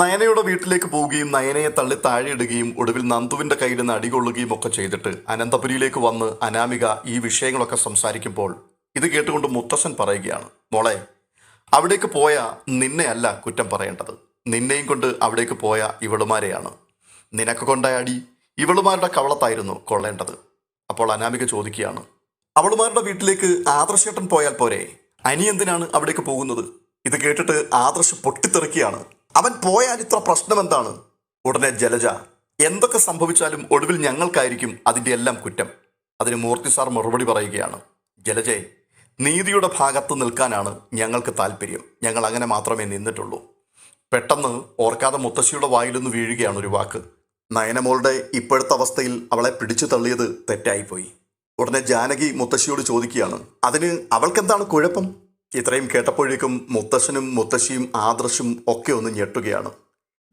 നയനയുടെ വീട്ടിലേക്ക് പോവുകയും നയനയെ തള്ളി താഴെയിടുകയും ഒടുവിൽ നന്ദുവിന്റെ കയ്യിൽ നിന്ന് അടികൊള്ളുകയും ഒക്കെ ചെയ്തിട്ട് അനന്തപുരിയിലേക്ക് വന്ന് അനാമിക ഈ വിഷയങ്ങളൊക്കെ സംസാരിക്കുമ്പോൾ ഇത് കേട്ടുകൊണ്ട് മുത്തശ്ശൻ പറയുകയാണ് മോളെ അവിടേക്ക് പോയ നിന്നെ അല്ല കുറ്റം പറയേണ്ടത്. നിന്നെയും കൊണ്ട് അവിടേക്ക് പോയ ഇവളുമാരെയാണ്. നിനക്ക് കൊണ്ടായ അടി ഇവളുമാരുടെ കവളത്തായിരുന്നു കൊള്ളേണ്ടത്. അപ്പോൾ അനാമിക ചോദിക്കുകയാണ് അവളുമാരുടെ വീട്ടിലേക്ക് ആദർശേട്ടൻ പോയാൽ പോരെ? അനി എന്തിനാണ് അവിടേക്ക് പോകുന്നത്? ഇത് കേട്ടിട്ട് ആദർശ് പൊട്ടിത്തെറിക്കുകയാണ്. അവൻ പോയാൽ ഇത്ര പ്രശ്നം എന്താണ്? ഉടനെ ജലജ എന്തൊക്കെ സംഭവിച്ചാലും ഒടുവിൽ ഞങ്ങൾക്കായിരിക്കും അതിന്റെ എല്ലാം കുറ്റം. അതിന് മൂർത്തി സാർ മറുപടി പറയുകയാണ്. ജലജെ നീതിയുടെ ഭാഗത്ത് നിൽക്കാനാണ് ഞങ്ങൾക്ക് താല്പര്യം ഞങ്ങൾ അങ്ങനെ മാത്രമേ നിന്നിട്ടുള്ളൂ. പെട്ടെന്ന് ഓർക്കാതെ മുത്തശ്ശിയുടെ വായിലൊന്ന് വീഴുകയാണ് ഒരു വാക്ക്. നയനമോളുടെ ഇപ്പോഴത്തെ അവസ്ഥയിൽ അവളെ പിടിച്ചു തള്ളിയത് തെറ്റായിപ്പോയി. ഉടനെ ജാനകി മുത്തശ്ശിയോട് ചോദിക്കുകയാണ്. അതിന് അവൾക്കെന്താണ് കുഴപ്പം? ഇത്രയും കേട്ടപ്പോഴേക്കും മുത്തശ്ശനും മുത്തശ്ശിയും ആദർശും ഒക്കെ ഒന്ന് ഞെട്ടുകയാണ്.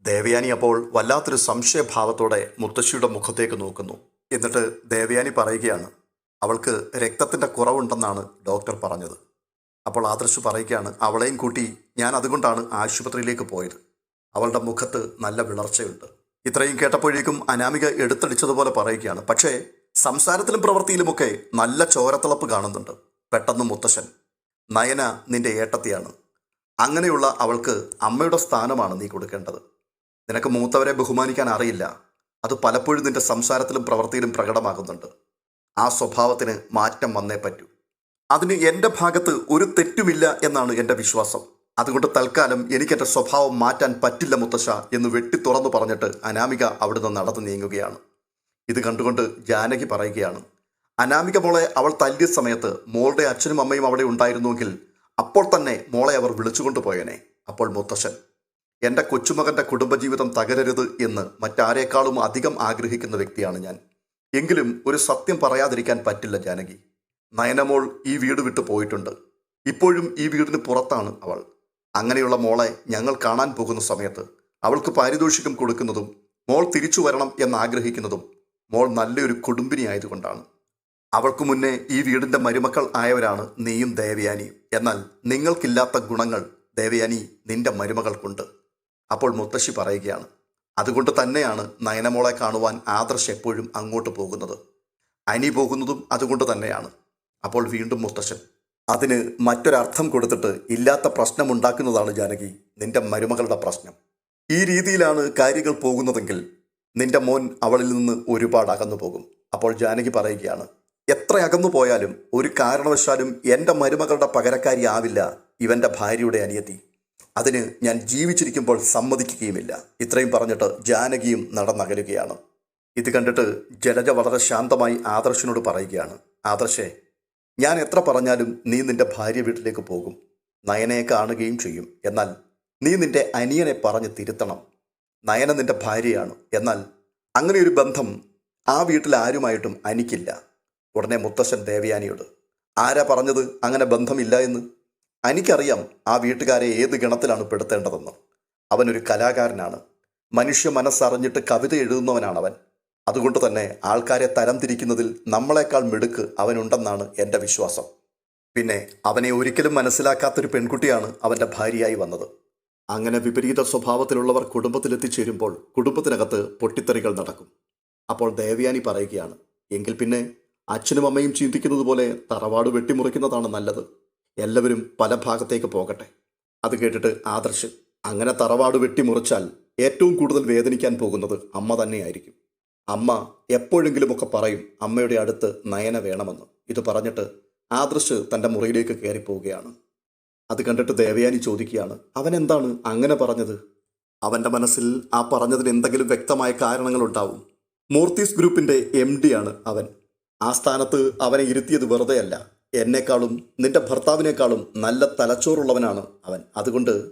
ദേവയാനി അപ്പോൾ വല്ലാത്തൊരു സംശയഭാവത്തോടെ മുത്തശ്ശിയുടെ മുഖത്തേക്ക് നോക്കുന്നു. എന്നിട്ട് ദേവയാനി പറയുകയാണ് അവൾക്ക് രക്തത്തിന്റെ കുറവുണ്ടെന്നാണ് ഡോക്ടർ പറഞ്ഞത്. അപ്പോൾ ആദർശ് പറയുകയാണ് അവളെയും കൂട്ടി ഞാൻ അതുകൊണ്ടാണ് ആശുപത്രിയിലേക്ക് പോയത്. അവളുടെ മുഖത്ത് നല്ല വിളർച്ചയുണ്ട്. ഇത്രയും കേട്ടപ്പോഴേക്കും അനാമിക എടുത്തടിച്ചതുപോലെ പറയുകയാണ് പക്ഷേ സംസാരത്തിലും പ്രവൃത്തിയിലുമൊക്കെ നല്ല ചോരത്തിളപ്പ് കാണുന്നുണ്ട്. പെട്ടെന്ന് മുത്തശ്ശൻ നയന നിന്റെ ഏട്ടത്തിയാണ്. അങ്ങനെയുള്ള അവൾക്ക് അമ്മയുടെ സ്ഥാനമാണ് നീ കൊടുക്കേണ്ടത്. നിനക്ക് മൂത്തവരെ ബഹുമാനിക്കാൻ അറിയില്ല. അത് പലപ്പോഴും നിന്റെ സംസാരത്തിലും പ്രവൃത്തിയിലും പ്രകടമാകുന്നുണ്ട്. ആ സ്വഭാവത്തിന് മാറ്റം വന്നേ പറ്റൂ. അതിന് എന്റെ ഭാഗത്ത് ഒരു തെറ്റുമില്ല എന്നാണ് എന്റെ വിശ്വാസം. അതുകൊണ്ട് തൽക്കാലം എനിക്ക് എന്റെ സ്വഭാവം മാറ്റാൻ പറ്റില്ല മുത്തശ്ശ എന്ന് വെട്ടി തുറന്നു പറഞ്ഞിട്ട് അനാമിക അവിടുന്ന് നടന്നു നീങ്ങുകയാണ്. ഇത് കണ്ടുകൊണ്ട് ജാനകി പറയുകയാണ് അനാമിക മോളെ അവൾ തല്ലിയ സമയത്ത് മോളുടെ അച്ഛനും അമ്മയും അവിടെ ഉണ്ടായിരുന്നുവെങ്കിൽ അപ്പോൾ തന്നെ മോളെ അവർ വിളിച്ചുകൊണ്ട് പോയനെ അപ്പോൾ മുത്തശ്ശൻ എന്റെ കൊച്ചുമകന്റെ കുടുംബജീവിതം തകരരുത് എന്ന് മറ്റാരേക്കാളും അധികം ആഗ്രഹിക്കുന്ന വ്യക്തിയാണ് ഞാൻ. എങ്കിലും ഒരു സത്യം പറയാതിരിക്കാൻ പറ്റില്ല ജാനകി. നയനമോൾ ഈ വീട് വിട്ടു പോയിട്ടുണ്ട്. ഇപ്പോഴും ഈ വീടിന് പുറത്താണ് അവൾ. അങ്ങനെയുള്ള മോളെ ഞങ്ങൾ കാണാൻ പോകുന്ന സമയത്ത് അവൾക്ക് പാരിതോഷികം കൊടുക്കുന്നതും മോൾ തിരിച്ചു വരണം എന്നാഗ്രഹിക്കുന്നതും മോൾ നല്ലൊരു കുടുംബിനി ആയതുകൊണ്ടാണ് അവൾക്ക് മുന്നേ ഈ വീടിന്റെ മരുമക്കൾ ആയവരാണ് നീയും ദേവയാനിയും എന്നാൽ നിങ്ങൾക്കില്ലാത്ത ഗുണങ്ങൾ ദേവയാനി നിന്റെ മരുമകൾക്കുണ്ട്. അപ്പോൾ മുത്തശ്ശി പറയുകയാണ് അതുകൊണ്ട് തന്നെയാണ് നയനമോളെ കാണുവാൻ ആദർശ് എപ്പോഴും അങ്ങോട്ട് പോകുന്നത്. അനി പോകുന്നതും അതുകൊണ്ട് തന്നെയാണ്. അപ്പോൾ വീണ്ടും മുത്തശ്ശൻ അതിന് മറ്റൊരർത്ഥം കൊടുത്തിട്ട് ഇല്ലാത്ത പ്രശ്നമുണ്ടാക്കുന്നതാണ് ജാനകി നിന്റെ മരുമകളുടെ പ്രശ്നം. ഈ രീതിയിലാണ് കാര്യങ്ങൾ പോകുന്നതെങ്കിൽ നിന്റെ മോൻ അവളിൽ നിന്ന് ഒരുപാട് അകന്നു പോകും അപ്പോൾ ജാനകി പറയുകയാണ് എത്ര അകന്നു പോയാലും ഒരു കാരണവശാലും എന്റെ മരുമകളുടെ പകരക്കാരി ആവില്ല ഇവന്റെ ഭാര്യയുടെ അനിയത്തി. അതിന് ഞാൻ ജീവിച്ചിരിക്കുമ്പോൾ സമ്മതിക്കുകയുമില്ല. ഇത്രയും പറഞ്ഞിട്ട് ജാനകിയും നടന്നകലുകയാണ്. ഇത് കണ്ടിട്ട് ജലജ വളരെ ശാന്തമായി ആദർശിനോട് പറയുകയാണ്. ആദർശേ ഞാൻ എത്ര പറഞ്ഞാലും നീ നിന്റെ ഭാര്യ വീട്ടിലേക്ക് പോകും. നയനയെ കാണുകയും ചെയ്യും. എന്നാൽ നീ നിന്റെ അനിയനെ പറഞ്ഞ് തിരുത്തണം. നയന നിന്റെ ഭാര്യയാണ്. എന്നാൽ അങ്ങനെ ഒരു ബന്ധം ആ വീട്ടിൽ ആരുമായിട്ടും അനിക്കില്ല. ഉടനെ മുത്തശ്ശൻ ദേവയാനിയോട് ആരാ പറഞ്ഞത്? അങ്ങനെ ബന്ധമില്ല എന്ന്? എനിക്കറിയാം ആ വീട്ടുകാരെ ഏത് ഗണത്തിലാണ് പെടുത്തേണ്ടതെന്ന്. അവനൊരു കലാകാരനാണ്. മനുഷ്യ മനസ്സറിഞ്ഞിട്ട് കവിത എഴുതുന്നവനാണ് അവൻ അതുകൊണ്ട് തന്നെ ആൾക്കാരെ തരംതിരിക്കുന്നതിൽ നമ്മളെക്കാൾ മിടുക്ക് അവനുണ്ടെന്നാണ് എന്റെ വിശ്വാസം. പിന്നെ അവനെ ഒരിക്കലും മനസ്സിലാക്കാത്തൊരു പെൺകുട്ടിയാണ് അവന്റെ ഭാര്യയായി വന്നത്. അങ്ങനെ വിപരീത സ്വഭാവത്തിലുള്ളവർ കുടുംബത്തിലെത്തിച്ചേരുമ്പോൾ കുടുംബത്തിനകത്ത് പൊട്ടിത്തെറികൾ നടക്കും. അപ്പോൾ ദേവയാനി പറയുകയാണ് എങ്കിൽ പിന്നെ അച്ഛനും അമ്മയും ചിന്തിക്കുന്നത് പോലെ തറവാട് വെട്ടിമുറിക്കുന്നതാണ് നല്ലത്. എല്ലാവരും പല ഭാഗത്തേക്ക് പോകട്ടെ. അത് കേട്ടിട്ട് ആദർശ് അങ്ങനെ തറവാട് വെട്ടിമുറിച്ചാൽ ഏറ്റവും കൂടുതൽ വേദനിക്കാൻ പോകുന്നത് അമ്മ തന്നെയായിരിക്കും. അമ്മ എപ്പോഴെങ്കിലുമൊക്കെ പറയും അമ്മയുടെ അടുത്ത് നയന വേണമെന്ന്. ഇത് പറഞ്ഞിട്ട് ആദർശ് തന്റെ മുറിയിലേക്ക് കയറിപ്പോവുകയാണ്. അത് കണ്ടിട്ട് ദേവയാനി ചോദിക്കുകയാണ് അവൻ എന്താണ് അങ്ങനെ പറഞ്ഞത്? അവന്റെ മനസ്സിൽ ആ പറഞ്ഞതിന് എന്തെങ്കിലും വ്യക്തമായ കാരണങ്ങളുണ്ടാവും. മൂർത്തീസ് ഗ്രൂപ്പിന്റെ എം ആണ് അവൻ. ആ സ്ഥാനത്ത് അവനെ ഇരുത്തിയത് വെറുതെയല്ല. എന്നെക്കാളും നിന്റെ ഭർത്താവിനേക്കാളും നല്ല തലച്ചോറുള്ളവനാണ് അവൻ. അതുകൊണ്ട്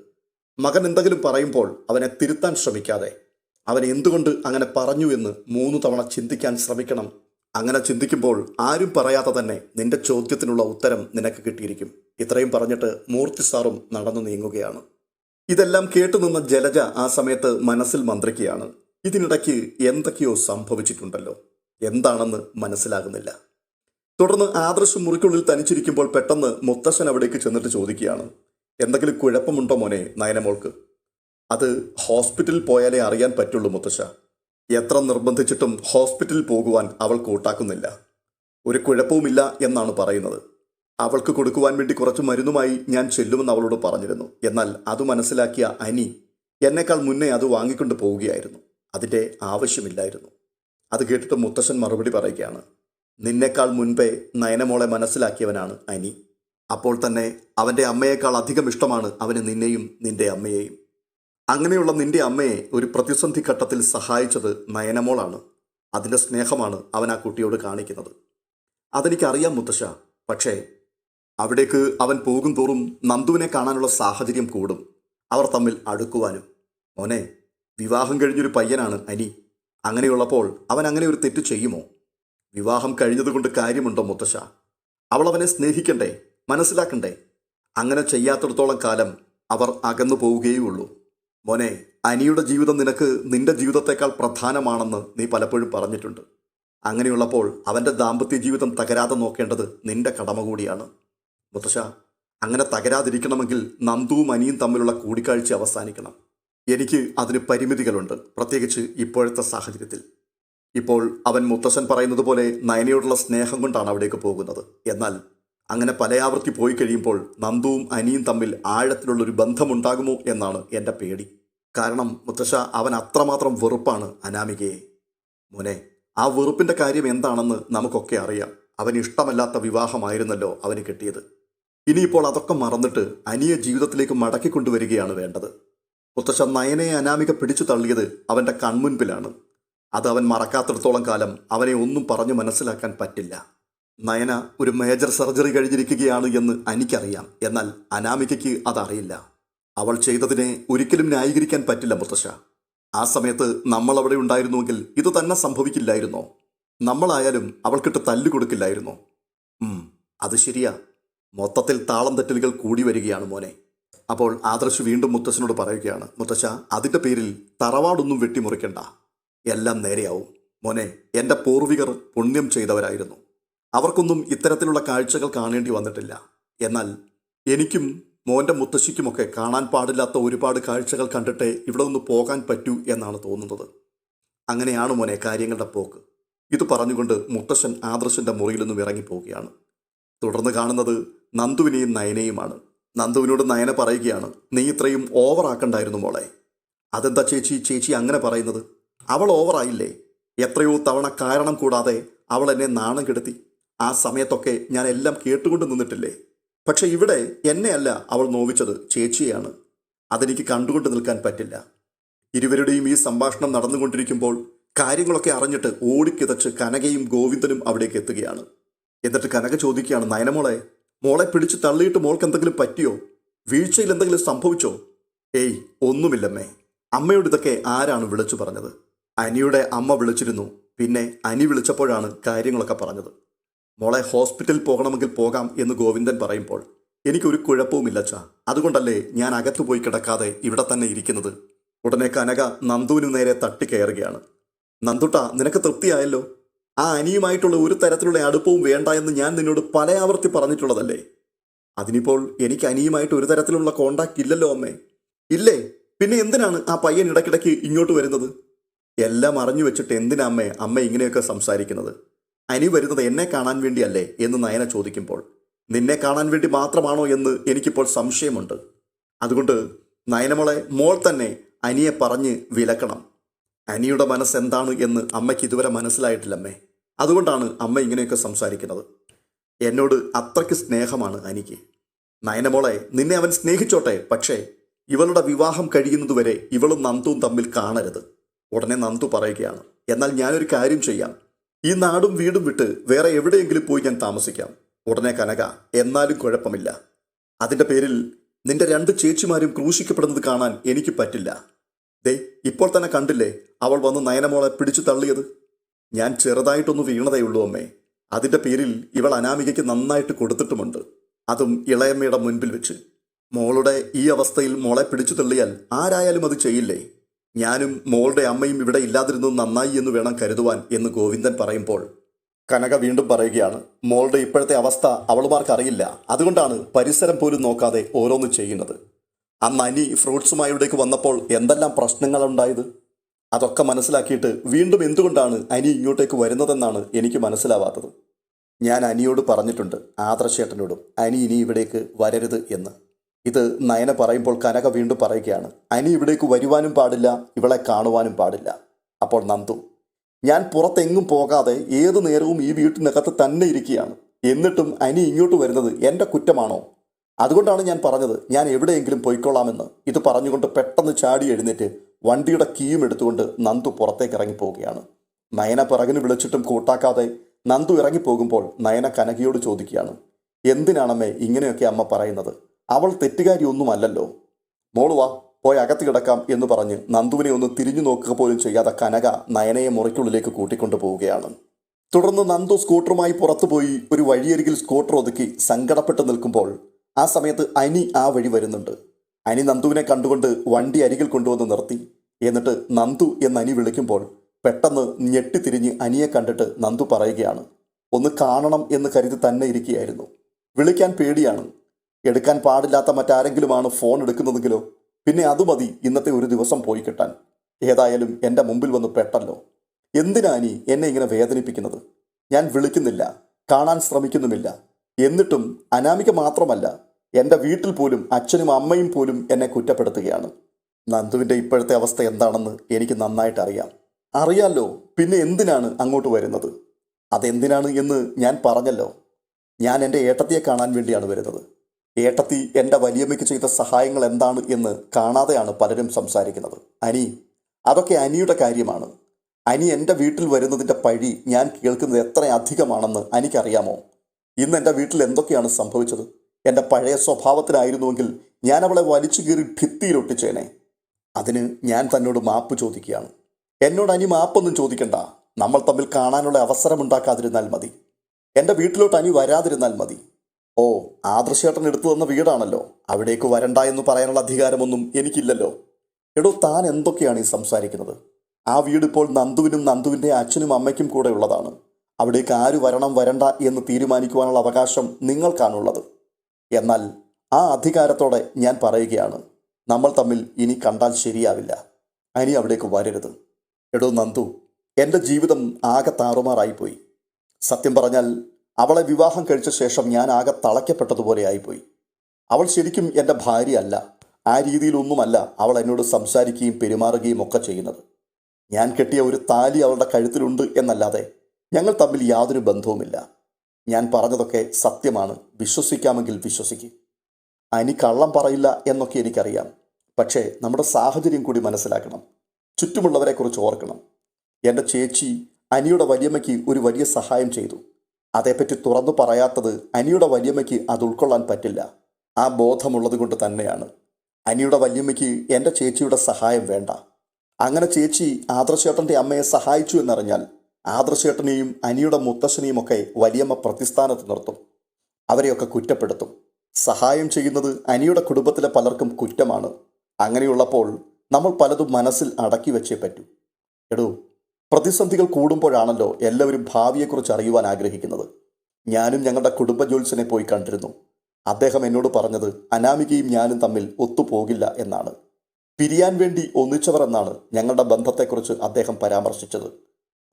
മകൻ എന്തെങ്കിലും പറയുമ്പോൾ അവനെ തിരുത്താൻ ശ്രമിക്കാതെ. അവൻ എന്തുകൊണ്ട് അങ്ങനെ പറഞ്ഞു എന്ന് മൂന്ന് തവണ ചിന്തിക്കാൻ ശ്രമിക്കണം. അങ്ങനെ ചിന്തിക്കുമ്പോൾ ആരും പറയാതെ തന്നെ നിന്റെ ചോദ്യത്തിനുള്ള ഉത്തരം നിനക്ക് കിട്ടിയിരിക്കും. ഇത്രയും പറഞ്ഞിട്ട് മൂർത്തി സാറും നടന്നു നീങ്ങുകയാണ്. ഇതെല്ലാം കേട്ടുനിന്ന ജലജ ആ സമയത്ത് മനസ്സിൽ മന്ത്രിക്കുകയാണ്. ഇതിനിടയ്ക്ക് എന്തൊക്കെയോ സംഭവിച്ചിട്ടുണ്ടല്ലോ. എന്താണെന്ന് മനസ്സിലാകുന്നില്ല. തുടർന്ന് ആദർശ് മുറിക്കുള്ളിൽ തനിച്ചിരിക്കുമ്പോൾ പെട്ടെന്ന് മുത്തശ്ശൻ അവിടേക്ക് ചെന്നിട്ട് ചോദിക്കുകയാണ് എന്തെങ്കിലും കുഴപ്പമുണ്ടോ മോനെ നയനമോൾക്ക്? അത് ഹോസ്പിറ്റലിൽ പോയാലേ അറിയാൻ പറ്റുള്ളൂ മുത്തശ്ശ. എത്ര നിർബന്ധിച്ചിട്ടും ഹോസ്പിറ്റലിൽ പോകുവാൻ അവൾ കൂട്ടാക്കുന്നില്ല ഒരു കുഴപ്പവുമില്ല എന്നാണ് പറയുന്നത്. അവൾക്ക് കൊടുക്കുവാൻ വേണ്ടി കുറച്ച് മരുന്നുമായി ഞാൻ ചെല്ലുമെന്ന് അവളോട് പറഞ്ഞിരുന്നു. എന്നാൽ അത് മനസ്സിലാക്കിയ അനി എന്നേക്കാൾ മുന്നേ അത് വാങ്ങിക്കൊണ്ട് പോവുകയായിരുന്നു. അതിന്റെ ആവശ്യമില്ലായിരുന്നു. അത് കേട്ടിട്ട് മുത്തശ്ശൻ മറുപടി പറയുകയാണ് നിന്നേക്കാൾ മുൻപേ നയനമോളെ മനസ്സിലാക്കിയവനാണ് അനി. അപ്പോൾ തന്നെ അവന്റെ അമ്മയേക്കാൾ അധികം ഇഷ്ടമാണ് അവന് നിന്നെയും നിന്റെ അമ്മയെയും. അങ്ങനെയുള്ള നിന്റെ അമ്മയെ ഒരു പ്രതിസന്ധി ഘട്ടത്തിൽ സഹായിച്ചത് നയനമോളാണ്. അതിന്റെ സ്നേഹമാണ് അവൻ ആ കുട്ടിയോട് കാണിക്കുന്നത്. അതെനിക്കറിയാം മുത്തശ്ശ പക്ഷേ അവിടേക്ക് അവൻ പോകും തോറും നന്ദുവിനെ കാണാനുള്ള സാഹചര്യം കൂടും. അവർ തമ്മിൽ അടുക്കുവാനും. മോനെ വിവാഹം കഴിഞ്ഞൊരു പയ്യനാണ് അനി. അങ്ങനെയുള്ളപ്പോൾ അവൻ അങ്ങനെ ഒരു തെറ്റ് ചെയ്യുമോ? വിവാഹം കഴിഞ്ഞതുകൊണ്ട് കാര്യമുണ്ടോ മുത്തശ്ശ? അവൾ അവനെ സ്നേഹിക്കണ്ടേ? മനസ്സിലാക്കണ്ടേ? അങ്ങനെ ചെയ്യാത്തിടത്തോളം കാലം അവർ അകന്നു പോവുകയുള്ളൂ. മോനെ അനിയുടെ ജീവിതം നിനക്ക് നിന്റെ ജീവിതത്തെക്കാൾ പ്രധാനമാണെന്ന് നീ പലപ്പോഴും പറഞ്ഞിട്ടുണ്ട്. അങ്ങനെയുള്ളപ്പോൾ അവന്റെ ദാമ്പത്യ ജീവിതം തകരാതെ നോക്കേണ്ടത് നിന്റെ കടമ കൂടിയാണ്. മുത്തശ്ശ അങ്ങനെ തകരാതിരിക്കണമെങ്കിൽ നന്ദുവും അനിയും തമ്മിലുള്ള കൂടിക്കാഴ്ച അവസാനിക്കണം. എനിക്ക് അതിന് പരിമിതികളുണ്ട് പ്രത്യേകിച്ച് ഇപ്പോഴത്തെ സാഹചര്യത്തിൽ. ഇപ്പോൾ അവൻ മുത്തശ്ശൻ പറയുന്നത് പോലെ നയനയോടുള്ള സ്നേഹം കൊണ്ടാണ് അവിടേക്ക് പോകുന്നത്. എന്നാൽ അങ്ങനെ പലയാവർത്തി പോയി കഴിയുമ്പോൾ നന്ദുവും അനിയും തമ്മിൽ ആഴത്തിലുള്ളൊരു ബന്ധമുണ്ടാകുമോ എന്നാണ് എന്റെ പേടി. കാരണം മുത്തശ്ശ അവൻ അത്രമാത്രം വെറുപ്പാണ് അനാമികയെ. മോനെ ആ വെറുപ്പിന്റെ കാര്യം എന്താണെന്ന് നമുക്കൊക്കെ അറിയാം. അവന് ഇഷ്ടമല്ലാത്ത വിവാഹമായിരുന്നല്ലോ അവന് കിട്ടിയത്. ഇനിയിപ്പോൾ അതൊക്കെ മറന്നിട്ട് അനിയെ ജീവിതത്തിലേക്ക് മടക്കി കൊണ്ടുവരികയാണ് വേണ്ടത്. മുത്തശ്ശ നയനയെ അനാമിക പിടിച്ചു തള്ളിയത് അവന്റെ കൺമുൻപിലാണ്. അത് അവൻ മറക്കാത്തിടത്തോളം കാലം അവനെ ഒന്നും പറഞ്ഞു മനസ്സിലാക്കാൻ പറ്റില്ല. നയന ഒരു മേജർ സർജറി കഴിഞ്ഞിരിക്കുകയാണ് എന്ന് എനിക്കറിയാം. എന്നാൽ അനാമികയ്ക്ക് അതറിയില്ല. അവൾ ചെയ്തതിനെ ഒരിക്കലും ന്യായീകരിക്കാൻ പറ്റില്ല മുത്തശ്ശ. ആ സമയത്ത് നമ്മൾ അവിടെ ഉണ്ടായിരുന്നുവെങ്കിൽ ഇത് തന്നെ സംഭവിക്കില്ലായിരുന്നോ? നമ്മളായാലും അവൾക്കിട്ട് തല്ലു കൊടുക്കില്ലായിരുന്നോ? ഉം, അത് ശരിയാ. മൊത്തത്തിൽ താളം തെറ്റലുകൾ കൂടി വരികയാണ് മോനെ. അപ്പോൾ ആദർശ് വീണ്ടും മുത്തശ്ശനോട് പറയുകയാണ് മുത്തശ്ശ അതിന്റെ പേരിൽ തറവാടൊന്നും വെട്ടിമുറിക്കണ്ട. എല്ലാം നേരെയാവും. മോനെ എന്റെ പൂർവികർ പുണ്യം ചെയ്തവരായിരുന്നു. അവർക്കൊന്നും ഇത്തരത്തിലുള്ള കാഴ്ചകൾ കാണേണ്ടി വന്നിട്ടില്ല. എന്നാൽ എനിക്കും മോന്റെ മുത്തശ്ശിക്കുമൊക്കെ കാണാൻ പാടില്ലാത്ത ഒരുപാട് കാഴ്ചകൾ കണ്ടിട്ടേ ഇവിടെ ഒന്ന് പോകാൻ പറ്റൂ എന്നാണ് തോന്നുന്നത്. അങ്ങനെയാണ് മോനെ കാര്യങ്ങളുടെ പോക്ക്. ഇത് പറഞ്ഞുകൊണ്ട് മുത്തശ്ശൻ ആദർശന്റെ മുറിയിൽ നിന്നും ഇറങ്ങിപ്പോവുകയാണ്. തുടർന്ന് കാണുന്നത് നന്ദുവിനെയും നയനയുമാണ്. നന്ദുവിനോട് നയന പറയുകയാണ് നീ ഇത്രയും ഓവറാക്കണ്ടായിരുന്നു മോളെ. അതെന്താ ചേച്ചി? ചേച്ചി അങ്ങനെ പറയുന്നത്. അവൾ ഓവറായില്ലേ എത്രയോ തവണ കാരണം കൂടാതെ അവൾ എന്നെ നാണം കെടുത്തി. ആ സമയത്തൊക്കെ ഞാൻ എല്ലാം കേട്ടുകൊണ്ട് നിന്നിട്ടില്ലേ? പക്ഷെ ഇവിടെ എന്നെയല്ല അവൾ നോവിച്ചത് ചേച്ചിയാണ് അതെനിക്ക് കണ്ടുകൊണ്ട് നിൽക്കാൻ പറ്റില്ല. ഇരുവരുടെയും ഈ സംഭാഷണം നടന്നുകൊണ്ടിരിക്കുമ്പോൾ കാര്യങ്ങളൊക്കെ അറിഞ്ഞിട്ട് ഓടിക്കിതച്ച് കനകയും ഗോവിന്ദനും അവിടേക്ക് എത്തുകയാണ്. എന്നിട്ട് കനക ചോദിക്കുകയാണ് നയനമോളെ മോളെ പിടിച്ച് തള്ളിയിട്ട് മോൾക്ക് എന്തെങ്കിലും പറ്റിയോ? വീഴ്ചയിൽ എന്തെങ്കിലും സംഭവിച്ചോ? ഏയ് ഒന്നുമില്ലമ്മേ. അമ്മയോട് ഇതൊക്കെ ആരാണ് വിളിച്ചു പറഞ്ഞത്? അനിയുടെ അമ്മ വിളിച്ചിരുന്നു. പിന്നെ അനി വിളിച്ചപ്പോഴാണ് കാര്യങ്ങളൊക്കെ പറഞ്ഞത്. മോളെ ഹോസ്പിറ്റലിൽ പോകണമെങ്കിൽ പോകാം എന്ന് ഗോവിന്ദൻ പറയുമ്പോൾ എനിക്കൊരു കുഴപ്പവുമില്ല ചാ അതുകൊണ്ടല്ലേ ഞാൻ അകത്തു പോയി കിടക്കാതെ ഇവിടെ തന്നെ ഇരിക്കുന്നത്? ഉടനെ കനക നന്ദുവിനു നേരെ തട്ടി തട്ടിക്കയറുകയാണ് നന്ദുട്ട നിനക്ക് തൃപ്തിയായല്ലോ? ആ അനിയുമായിട്ടുള്ള ഒരു തരത്തിലുള്ള അടുപ്പവും വേണ്ട എന്ന് ഞാൻ നിന്നോട് പല ആവർത്തി പറഞ്ഞിട്ടുള്ളതല്ലേ? അതിനിപ്പോൾ എനിക്ക് അനിയുമായിട്ട് ഒരു തരത്തിലുള്ള കോണ്ടാക്ട് ഇല്ലല്ലോ അമ്മേ. ഇല്ലേ? പിന്നെ എന്തിനാണ് ആ പയ്യൻ ഇടയ്ക്കിടയ്ക്ക് ഇങ്ങോട്ട് വരുന്നത്? എല്ലാം അറിഞ്ഞു വെച്ചിട്ട് എന്തിനാ അമ്മേ അമ്മ ഇങ്ങനെയൊക്കെ സംസാരിക്കുന്നത്? അനി വരുന്നത് എന്നെ കാണാൻ വേണ്ടിയല്ലേ എന്ന് നയന ചോദിക്കുമ്പോൾ. നിന്നെ കാണാൻ വേണ്ടി മാത്രമാണോ എന്ന് എനിക്കിപ്പോൾ സംശയമുണ്ട്. അതുകൊണ്ട് നയനമോളെ മോൾ തന്നെ അനിയെ പറഞ്ഞ് വിലക്കണം. അനിയുടെ മനസ്സെന്താണ് എന്ന് അമ്മയ്ക്ക് ഇതുവരെ മനസ്സിലായിട്ടില്ലമ്മേ. അതുകൊണ്ടാണ് അമ്മ ഇങ്ങനെയൊക്കെ സംസാരിക്കുന്നത്. എന്നോട് അത്രയ്ക്ക് സ്നേഹമാണ് അനിക്ക്. നയനമോളെ നിന്നെ അവൻ സ്നേഹിച്ചോട്ടെ പക്ഷേ ഇവളുടെ വിവാഹം കഴിയുന്നതുവരെ ഇവളും നന്ദുവും തമ്മിൽ കാണരുത്. ഉടനെ നന്തു പറയുകയാണ് എന്നാൽ ഞാനൊരു കാര്യം ചെയ്യാം. ഈ നാടും വീടും വിട്ട് വേറെ എവിടെയെങ്കിലും പോയി ഞാൻ താമസിക്കാം. ഉടനെ കനക എന്നാലും കുഴപ്പമില്ല. അതിന്റെ പേരിൽ നിന്റെ രണ്ട് ചേച്ചിമാരും ക്രൂശിക്കപ്പെടുന്നത് കാണാൻ എനിക്ക് പറ്റില്ല. ദേ ഇപ്പോൾ തന്നെ കണ്ടില്ലേ അവൾ വന്ന് നയനമോളെ പിടിച്ചു തള്ളിയത്? ഞാൻ ചെറുതായിട്ടൊന്ന് വീണതേ ഉള്ളൂ അമ്മേ. അതിന്റെ പേരിൽ ഇവൾ അനാമികയ്ക്ക് നന്നായിട്ട് കൊടുത്തിട്ടുമുണ്ട്. അതും ഇളയമ്മയുടെ മുൻപിൽ വെച്ച്. മോളുടെ ഈ അവസ്ഥയിൽ മോളെ പിടിച്ചു തള്ളിയാൽ ആരായാലും അത് ചെയ്യില്ലേ? ഞാനും മോളുടെ അമ്മയും ഇവിടെ ഇല്ലാതിരുന്നത് നന്നായി എന്ന് വേണം കരുതുവാൻ എന്ന് ഗോവിന്ദൻ പറയുമ്പോൾ കനക വീണ്ടും പറയുകയാണ് മോളുടെ ഇപ്പോഴത്തെ അവസ്ഥ അവളുമാർക്ക് അറിയില്ല അതുകൊണ്ടാണ് പരിസരം പോലും നോക്കാതെ ഓരോന്ന് ചെയ്യുന്നത്. അന്ന് അനി ഫ്രൂട്ട്സുമായി ഇവിടേക്ക് വന്നപ്പോൾ എന്തെല്ലാം പ്രശ്നങ്ങളുണ്ടായത്? അതൊക്കെ മനസ്സിലാക്കിയിട്ട് വീണ്ടും എന്തുകൊണ്ടാണ് അനി ഇങ്ങോട്ടേക്ക് വരുന്നതെന്നാണ് എനിക്ക് മനസ്സിലാവാത്തത്. ഞാൻ അനിയോട് പറഞ്ഞിട്ടുണ്ട് ആദർശേട്ടനോടും അനി ഇനി ഇവിടേക്ക് വരരുത് എന്ന്. ഇത് നയന പറയുമ്പോൾ കനക വീണ്ടും പറയുകയാണ് അനി ഇവിടേക്ക് വരുവാനും പാടില്ല ഇവളെ കാണുവാനും പാടില്ല. അപ്പോൾ നന്ദു ഞാൻ പുറത്തെങ്ങും പോകാതെ ഏത് നേരവും ഈ വീട്ടിനകത്ത് തന്നെ ഇരിക്കുകയാണ്. എന്നിട്ടും അനി ഇങ്ങോട്ട് വരുന്നത് എന്റെ കുറ്റമാണോ? അതുകൊണ്ടാണ് ഞാൻ പറഞ്ഞത് ഞാൻ എവിടെയെങ്കിലും പോയിക്കൊള്ളാമെന്ന്. ഇത് പറഞ്ഞുകൊണ്ട് പെട്ടെന്ന് ചാടി എഴുന്നേറ്റ് വണ്ടിയുടെ കീയും എടുത്തുകൊണ്ട് നന്ദു പുറത്തേക്ക് ഇറങ്ങിപ്പോവുകയാണ്. നയന പിറകിന് വിളിച്ചിട്ടും കൂട്ടാക്കാതെ നന്ദു ഇറങ്ങിപ്പോകുമ്പോൾ നയന കനകയോട് ചോദിക്കുകയാണ്. എന്തിനാണമ്മേ ഇങ്ങനെയൊക്കെ അമ്മ പറയുന്നത്? അവൾ തെറ്റുകാരിയൊന്നുമല്ലല്ലോ. മോൾ വാ പോയി അകത്ത് കിടക്കാം എന്ന് പറഞ്ഞ് നന്ദുവിനെ ഒന്ന് തിരിഞ്ഞു നോക്കുക പോലും ചെയ്യാതെ കനക നയനയെ മുറിക്കുള്ളിലേക്ക് കൂട്ടിക്കൊണ്ടു പോവുകയാണ്. തുടർന്ന് നന്ദു സ്കൂട്ടറുമായി പുറത്തുപോയി ഒരു വഴിയരികിൽ സ്കൂട്ടർ ഒതുക്കി സങ്കടപ്പെട്ട് നിൽക്കുമ്പോൾ ആ സമയത്ത് അനി ആ വഴി വരുന്നുണ്ട്. അനി നന്ദുവിനെ കണ്ടുകൊണ്ട് വണ്ടി അരികിൽ കൊണ്ടുവന്ന് നിർത്തി. എന്നിട്ട് നന്ദു എന്ന് അനി വിളിക്കുമ്പോൾ പെട്ടെന്ന് ഞെട്ടിത്തിരിഞ്ഞ് അനിയെ കണ്ടിട്ട് നന്ദു പറയുകയാണ് ഒന്ന് കാണണം എന്ന് കരുതി തന്നെ ഇരിക്കുകയായിരുന്നു. വിളിക്കാൻ പേടിയാണ്. എടുക്കാൻ പാടില്ലാത്ത മറ്റാരെങ്കിലുമാണ് ഫോൺ എടുക്കുന്നതെങ്കിലോ? പിന്നെ അത് മതി ഇന്നത്തെ ഒരു ദിവസം പോയി കിട്ടാൻ. ഏതായാലും എന്റെ മുമ്പിൽ വന്ന് പെട്ടല്ലോ. എന്തിനാ നീ എന്നെ ഇങ്ങനെ വേദനിപ്പിക്കുന്നത്? ഞാൻ വിളിക്കുന്നില്ല കാണാൻ ശ്രമിക്കുന്നുമില്ല. എന്നിട്ടും അനാമിക മാത്രമല്ല എന്റെ വീട്ടിൽ പോലും അച്ഛനും അമ്മയും പോലും എന്നെ കുറ്റപ്പെടുത്തുകയാണ്. നന്ദുവിന്റെ ഇപ്പോഴത്തെ അവസ്ഥ എന്താണെന്ന് എനിക്ക് നന്നായിട്ട് അറിയാം. അറിയാലോ പിന്നെ എന്തിനാണ് അങ്ങോട്ട് വരുന്നത്? അതെന്തിനാണ് എന്ന് ഞാൻ പറഞ്ഞല്ലോ. ഞാൻ എന്റെ ഏട്ടത്തിയെ കാണാൻ വേണ്ടിയാണ് വരുന്നത്. ഏട്ടത്തി എന്റെ വലിയമ്മയ്ക്ക് ചെയ്ത സഹായങ്ങൾ എന്താണ് എന്ന് കാണാതെയാണ് പലരും സംസാരിക്കുന്നത്. അനി അതൊക്കെ അനിയുടെ കാര്യമാണ്. അനി എന്റെ വീട്ടിൽ വരുന്നതിന്റെ പഴി ഞാൻ കേൾക്കുന്നത് എത്ര അധികമാണെന്ന് എനിക്കറിയാമോ ഇന്ന് എന്റെ വീട്ടിൽ എന്തൊക്കെയാണ് സംഭവിച്ചത്? എന്റെ പഴയ സ്വഭാവത്തിലായിരുന്നുവെങ്കിൽ ഞാൻ അവളെ വലിച്ചു കീറി ഭിത്തിയിലൊട്ടിച്ചേനെ അതിന് ഞാൻ തന്നോട് മാപ്പ് ചോദിക്കുകയാണ്. എന്നോട് അനി മാപ്പൊന്നും ചോദിക്കണ്ട. നമ്മൾ തമ്മിൽ കാണാനുള്ള അവസരമുണ്ടാക്കാതിരുന്നാൽ മതി. എന്റെ വീട്ടിലോട്ട് അനി വരാതിരുന്നാൽ മതി. ഓ ആദർശേട്ടൻ എടുത്തു തന്ന വീടാണല്ലോ. അവിടേക്ക് വരണ്ട എന്ന് പറയാനുള്ള അധികാരമൊന്നും എനിക്കില്ലല്ലോ. എടോ താൻ എന്തൊക്കെയാണ് ഈ സംസാരിക്കുന്നത്? ആ വീട് ഇപ്പോൾ നന്ദുവിനും നന്ദുവിന്റെ അച്ഛനും അമ്മയ്ക്കും കൂടെ ഉള്ളതാണ്. അവിടേക്ക് ആര് വരണം വരണ്ട എന്ന് തീരുമാനിക്കുവാനുള്ള അവകാശം നിങ്ങൾക്കാണുള്ളത്. എന്നാൽ ആ അധികാരത്തോടെ ഞാൻ പറയുകയാണ് നമ്മൾ തമ്മിൽ ഇനി കണ്ടാൽ ശരിയാവില്ല. അനി അവിടേക്ക് വരരുത്. എടോ നന്ദു എന്റെ ജീവിതം ആകെ താറുമാറായിപ്പോയി. സത്യം പറഞ്ഞാൽ അവളെ വിവാഹം കഴിച്ച ശേഷം ഞാൻ ആകെ തളയ്ക്കപ്പെട്ടതുപോലെ ആയിപ്പോയി. അവൾ ശരിക്കും എന്റെ ഭാര്യയല്ല. ആ രീതിയിലൊന്നുമല്ല അവൾ എന്നോട് സംസാരിക്കുകയും പെരുമാറുകയും ഒക്കെ ചെയ്യുന്നത്. ഞാൻ കെട്ടിയ ഒരു താലി അവളുടെ കഴുത്തിലുണ്ട് എന്നല്ലാതെ ഞങ്ങൾ തമ്മിൽ യാതൊരു ബന്ധവുമില്ല. ഞാൻ പറഞ്ഞതൊക്കെ സത്യമാണ്. വിശ്വസിക്കാമെങ്കിൽ വിശ്വസിക്കും. അനി കള്ളം പറയില്ല എന്നൊക്കെ എനിക്കറിയാം. പക്ഷേ നമ്മുടെ സാഹചര്യം കൂടി മനസ്സിലാക്കണം. ചുറ്റുമുള്ളവരെക്കുറിച്ച് ഓർക്കണം. എന്റെ ചേച്ചി അനിയുടെ വലിയമ്മയ്ക്ക് ഒരു വലിയ സഹായം ചെയ്തു. അതേപ്പറ്റി തുറന്നു പറയാത്തത് അനിയുടെ വലിയമ്മയ്ക്ക് അത് ഉൾക്കൊള്ളാൻ പറ്റില്ല. ആ ബോധമുള്ളത് കൊണ്ട് തന്നെയാണ്. അനിയുടെ വലിയമ്മയ്ക്ക് എന്റെ ചേച്ചിയുടെ സഹായം വേണ്ട. അങ്ങനെ ചേച്ചി ആദർശേട്ടന്റെ അമ്മയെ സഹായിച്ചു എന്നറിഞ്ഞാൽ ആദർശേട്ടനെയും അനിയുടെ മുത്തശ്ശനെയും ഒക്കെ വലിയമ്മ പ്രതിസ്ഥാനത്ത് നിർത്തും. അവരെയൊക്കെ കുറ്റപ്പെടുത്തും. സഹായം ചെയ്യുന്നത് അനിയുടെ കുടുംബത്തിലെ പലർക്കും കുറ്റമാണ്. അങ്ങനെയുള്ളപ്പോൾ നമ്മൾ പലതും മനസ്സിൽ അടക്കി വെച്ചേ പറ്റൂ. എടൂ പ്രതിസന്ധികൾ കൂടുമ്പോഴാണല്ലോ എല്ലാവരും ഭാവിയെക്കുറിച്ച് അറിയുവാൻ ആഗ്രഹിക്കുന്നത്. ഞാനും ഞങ്ങളുടെ കുടുംബ ജോത്സ്യനെ പോയി കണ്ടിരുന്നു. അദ്ദേഹം എന്നോട് പറഞ്ഞത് അനാമികയും ഞാനും തമ്മിൽ ഒത്തുപോകില്ല എന്നാണ്. പിരിയാൻ വേണ്ടി ഒന്നിച്ചവർ എന്നാണ് ഞങ്ങളുടെ ബന്ധത്തെക്കുറിച്ച് അദ്ദേഹം പരാമർശിച്ചത്.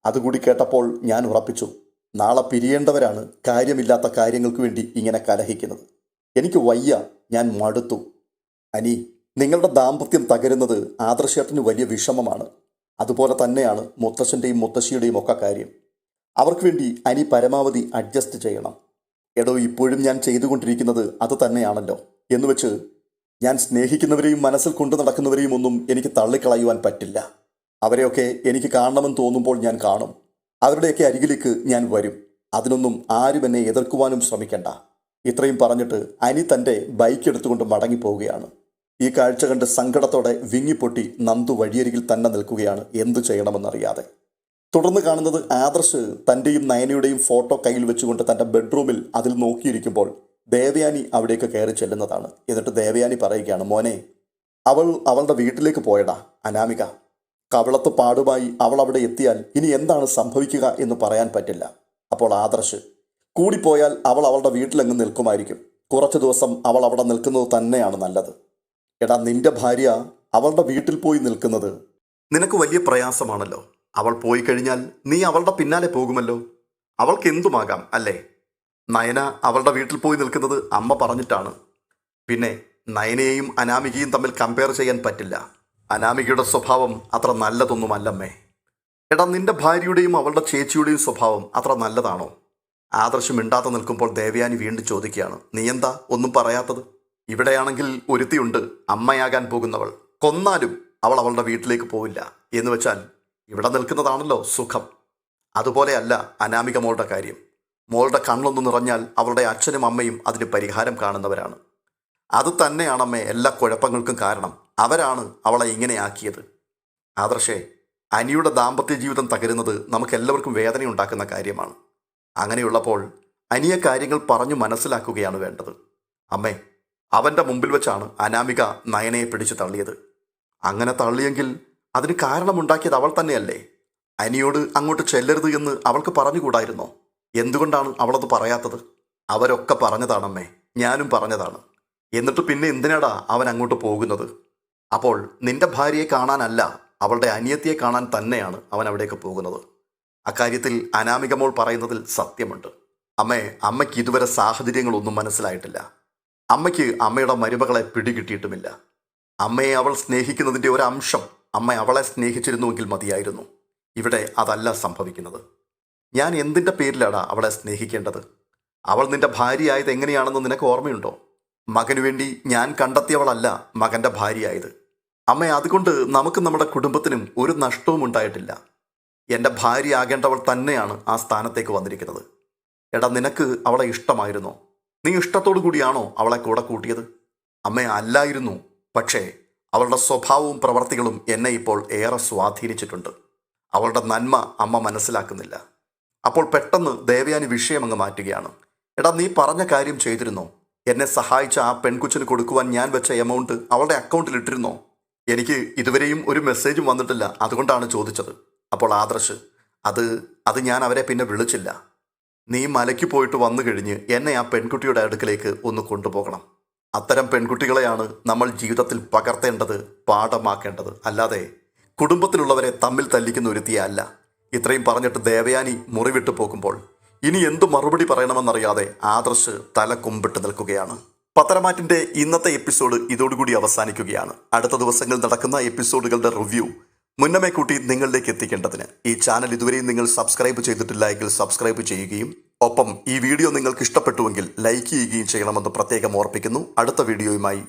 അതുകൂടി കേട്ടപ്പോൾ ഞാൻ ഉറപ്പിച്ചു നാളെ പിരിയേണ്ടവരാണ് കാര്യമില്ലാത്ത കാര്യങ്ങൾക്ക് വേണ്ടി ഇങ്ങനെ കലഹിക്കുന്നത്. എനിക്ക് വയ്യ ഞാൻ മടുത്തു. അനി നിങ്ങളുടെ ദാമ്പത്യം തകരുന്നത് ആദർശേട്ടന് വലിയ വിഷമമാണ്. അതുപോലെ തന്നെയാണ് മുത്തശ്ശന്റെയും മുത്തശ്ശിയുടെയും ഒക്കെ കാര്യം. അവർക്ക് വേണ്ടി അനി പരമാവധി അഡ്ജസ്റ്റ് ചെയ്യണം. എടോ ഇപ്പോഴും ഞാൻ ചെയ്തുകൊണ്ടിരിക്കുന്നത് അത് തന്നെയാണല്ലോ. എന്നുവെച്ച് ഞാൻ സ്നേഹിക്കുന്നവരെയും മനസ്സിൽ കൊണ്ടു നടക്കുന്നവരെയും ഒന്നും എനിക്ക് തള്ളിക്കളയുവാൻ പറ്റില്ല. അവരെയൊക്കെ എനിക്ക് കാണണമെന്ന് തോന്നുമ്പോൾ ഞാൻ കാണും. അവരുടെയൊക്കെ അരികിലേക്ക് ഞാൻ വരും. അതിനൊന്നും ആരും എന്നെ എതിർക്കുവാനും ശ്രമിക്കണ്ട. ഇത്രയും പറഞ്ഞിട്ട് അനി തന്റെ ബൈക്ക് എടുത്തുകൊണ്ട് മടങ്ങിപ്പോവുകയാണ്. ഈ കാഴ്ച കണ്ട് സങ്കടത്തോടെ വിങ്ങിപ്പൊട്ടി നന്ദു വഴിയരികിൽ തന്നെ നിൽക്കുകയാണ് എന്തു ചെയ്യണമെന്നറിയാതെ. തുടർന്ന് കാണുന്നത് ആദർശ് തന്റെയും നയനയുടെയും ഫോട്ടോ കയ്യിൽ വെച്ചുകൊണ്ട് തന്റെ ബെഡ്റൂമിൽ അതിൽ നോക്കിയിരിക്കുമ്പോൾ ദേവയാനി അവിടേക്ക് കയറി ചെല്ലുന്നതാണ്. എന്നിട്ട് ദേവയാനി പറയുകയാണ് മോനെ അവൾ അവളുടെ വീട്ടിലേക്ക് പോയടാ അനാമിക. കവളത്ത് പാടുമായി അവൾ അവിടെ എത്തിയാൽ ഇനി എന്താണ് സംഭവിക്കുക എന്ന് പറയാൻ പറ്റില്ല. അപ്പോൾ ആദർശ് കൂടിപ്പോയാൽ അവൾ അവളുടെ വീട്ടിലെങ്ങ് നിൽക്കുമായിരിക്കും. കുറച്ചു ദിവസം അവൾ അവിടെ നിൽക്കുന്നത് തന്നെയാണ് നല്ലത്. എടാ നിന്റെ ഭാര്യ അവളുടെ വീട്ടിൽ പോയി നിൽക്കുന്നത് നിനക്ക് വലിയ പ്രയാസമാണല്ലോ. അവൾ പോയി കഴിഞ്ഞാൽ നീ അവളുടെ പിന്നാലെ പോകുമല്ലോ. അവൾക്ക് എന്തുമാകാം അല്ലേ? നയന അവളുടെ വീട്ടിൽ പോയി നിൽക്കുന്നത് അമ്മ പറഞ്ഞിട്ടാണ്. പിന്നെ നയനയെയും അനാമികയും തമ്മിൽ കമ്പയർ ചെയ്യാൻ പറ്റില്ല. അനാമികയുടെ സ്വഭാവം അത്ര നല്ലതൊന്നുമല്ലമ്മേ. എടാ നിന്റെ ഭാര്യയുടെയും അവളുടെ ചേച്ചിയുടെയും സ്വഭാവം അത്ര നല്ലതാണോ? ആദർശം മിണ്ടാതെ നിൽക്കുമ്പോൾ ദേവയാനി വീണ്ടും ചോദിക്കുകയാണ്. നീ എന്താ ഒന്നും പറയാത്തത്? ഇവിടെയാണെങ്കിൽ ഒരുത്തിയുണ്ട് അമ്മയാകാൻ പോകുന്നവൾ. കൊന്നാലും അവൾ അവളുടെ വീട്ടിലേക്ക് പോവില്ല. എന്ന് വെച്ചാൽ ഇവിടെ നിൽക്കുന്നതാണല്ലോ സുഖം. അതുപോലെയല്ല അനാമിക മോളുടെ കാര്യം. മോളുടെ കണ്ണൊന്ന് നിറഞ്ഞാൽ അവളുടെ അച്ഛനും അമ്മയും അതിന് പരിഹാരം കാണുന്നവരാണ്. അത് തന്നെയാണമ്മേ എല്ലാ കുഴപ്പങ്ങൾക്കും കാരണം. അവരാണ് അവളെ ഇങ്ങനെയാക്കിയത് ആദർശേ അനിയുടെ ദാമ്പത്യ ജീവിതം തകരുന്നത് നമുക്കെല്ലാവർക്കും വേദനയുണ്ടാക്കുന്ന കാര്യമാണ്. അങ്ങനെയുള്ളപ്പോൾ അനിയ കാര്യങ്ങൾ പറഞ്ഞു മനസ്സിലാക്കുകയാണ് വേണ്ടത്. അമ്മേ അവന്റെ മുമ്പിൽ വെച്ചാണ് അനാമിക നയനയെ പിടിച്ചു തള്ളിയത്. അങ്ങനെ തള്ളിയെങ്കിൽ അതിന് കാരണമുണ്ടാക്കിയത് അവൾ തന്നെയല്ലേ? അനിയോട് അങ്ങോട്ട് ചെല്ലരുത് എന്ന് അവൾക്ക് പറഞ്ഞുകൂടായിരുന്നോ? എന്തുകൊണ്ടാണ് അവളത് പറയാത്തത്? അവരൊക്കെ പറഞ്ഞതാണമ്മേ ഞാനും പറഞ്ഞതാണ്. എന്നിട്ട് പിന്നെ എന്തിനാടാ അവൻ അങ്ങോട്ട് പോകുന്നത്? അപ്പോൾ നിന്റെ ഭാര്യയെ കാണാനല്ല അവളുടെ അനിയത്തിയെ കാണാൻ തന്നെയാണ് അവൻ അവിടേക്ക് പോകുന്നത്. അക്കാര്യത്തിൽ അനാമികമോൾ പറയുന്നതിൽ സത്യമുണ്ട്. അമ്മേ അമ്മയ്ക്ക് ഇതുവരെ സാഹചര്യങ്ങളൊന്നും മനസ്സിലായിട്ടില്ല. അമ്മയ്ക്ക് അമ്മയുടെ മരുമകളെ പിടികിട്ടിയിട്ടുമില്ല. അമ്മയെ അവൾ സ്നേഹിക്കുന്നതിന്റെ ഒരു അംശം അമ്മ അവളെ സ്നേഹിച്ചിരുന്നുവെങ്കിൽ മതിയായിരുന്നു. ഇവിടെ അതല്ല സംഭവിക്കുന്നത്. ഞാൻ എന്തിന്റെ പേരിലാടാ അവളെ സ്നേഹിക്കേണ്ടത്? അവൾ നിന്റെ ഭാര്യയായത് എങ്ങനെയാണെന്ന് നിനക്ക് ഓർമ്മയുണ്ടോ? മകനു വേണ്ടി ഞാൻ കണ്ടെത്തിയവളല്ല മകന്റെ ഭാര്യയായത്. അമ്മ അതുകൊണ്ട് നമുക്ക് നമ്മുടെ കുടുംബത്തിനും ഒരു നഷ്ടവും ഉണ്ടായിട്ടില്ല. എന്റെ ഭാര്യ ആകേണ്ടവൾ തന്നെയാണ് ആ സ്ഥാനത്തേക്ക് വന്നിരിക്കുന്നത്. എടാ നിനക്ക് അവളെ ഇഷ്ടമായിരുന്നോ? നീ ഇഷ്ടത്തോടു കൂടിയാണോ അവളെ കൂടെ കൂട്ടിയത്? അമ്മ അല്ലായിരുന്നു. പക്ഷേ അവളുടെ സ്വഭാവവും പ്രവർത്തികളും എന്നെ ഇപ്പോൾ ഏറെ സ്വാധീനിച്ചിട്ടുണ്ട്. അവളുടെ നന്മ അമ്മ മനസ്സിലാക്കുന്നില്ല. അപ്പോൾ പെട്ടെന്ന് ദേവയാനി വിഷയം അങ്ങ് മാറ്റുകയാണ്. എടാ നീ പറഞ്ഞ കാര്യം ചെയ്തിരുന്നോ? എന്നെ സഹായിച്ച ആ പെൺകുച്ചിന് കൊടുക്കുവാൻ ഞാൻ വെച്ച എമൗണ്ട് അവളുടെ അക്കൗണ്ടിൽ ഇട്ടിരുന്നോ? എനിക്ക് ഇതുവരെയും ഒരു മെസ്സേജും വന്നിട്ടില്ല. അതുകൊണ്ടാണ് ചോദിച്ചത്. അപ്പോൾ ആദർശ് അത് അത് ഞാൻ അവരെ പിന്നെ വിളിച്ചില്ല. നീ മലയ്ക്ക് പോയിട്ട് വന്നു കഴിഞ്ഞ് എന്നെ ആ പെൺകുട്ടിയുടെ അടുക്കലേക്ക് ഒന്ന് കൊണ്ടുപോകണം. അത്തരം പെൺകുട്ടികളെയാണ് നമ്മൾ ജീവിതത്തിൽ പകർത്തേണ്ടത് പാഠമാക്കേണ്ടത്. അല്ലാതെ കുടുംബത്തിലുള്ളവരെ തമ്മിൽ തല്ലിക്കുന്ന ഒരുത്തിയല്ല. ഇത്രയും പറഞ്ഞിട്ട് ദേവയാനി മുറിവിട്ട് പോകുമ്പോൾ ഇനി എന്തു മറുപടി പറയണമെന്നറിയാതെ ആദർശ് തല കുമ്പിട്ട് നിൽക്കുകയാണ്. പത്തരമാറ്റിന്റെ ഇന്നത്തെ എപ്പിസോഡ് ഇതോടുകൂടി അവസാനിക്കുകയാണ്. അടുത്ത ദിവസങ്ങളിൽ നടക്കുന്ന എപ്പിസോഡുകളുടെ റിവ്യൂ മുന്നമേ കൂട്ടി നിങ്ങളിലേക്ക് എത്തിക്കേണ്ടതിന്. ഈ ചാനൽ ഇതുവരെയും നിങ്ങൾ സബ്സ്ക്രൈബ് ചെയ്തിട്ടില്ല എങ്കിൽ സബ്സ്ക്രൈബ് ചെയ്യുകയും ഒപ്പം ഈ വീഡിയോ നിങ്ങൾക്ക് ഇഷ്ടപ്പെട്ടുവെങ്കിൽ ലൈക്ക് ചെയ്യുകയും ചെയ്യണമെന്ന് പ്രത്യേകം ഓർപ്പിക്കുന്നു. അടുത്ത വീഡിയോയുമായി